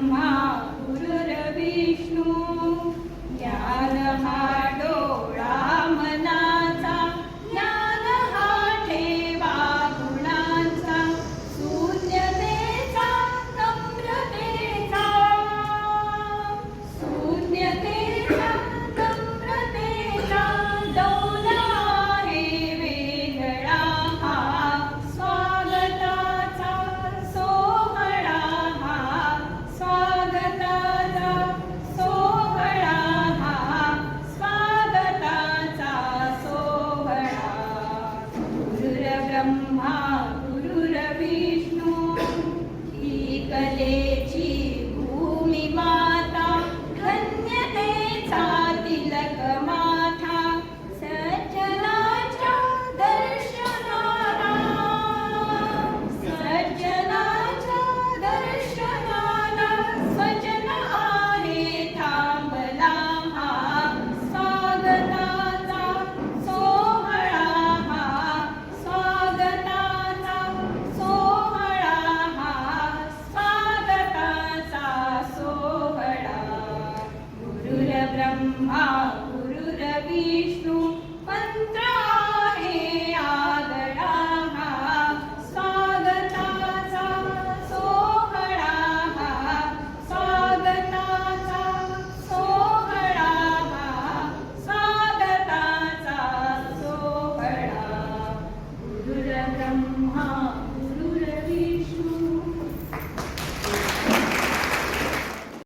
mom Brahma गुरुर्विष्णू ही कलेची भूमिमा गुरुर्विष्णू मंत्र आहे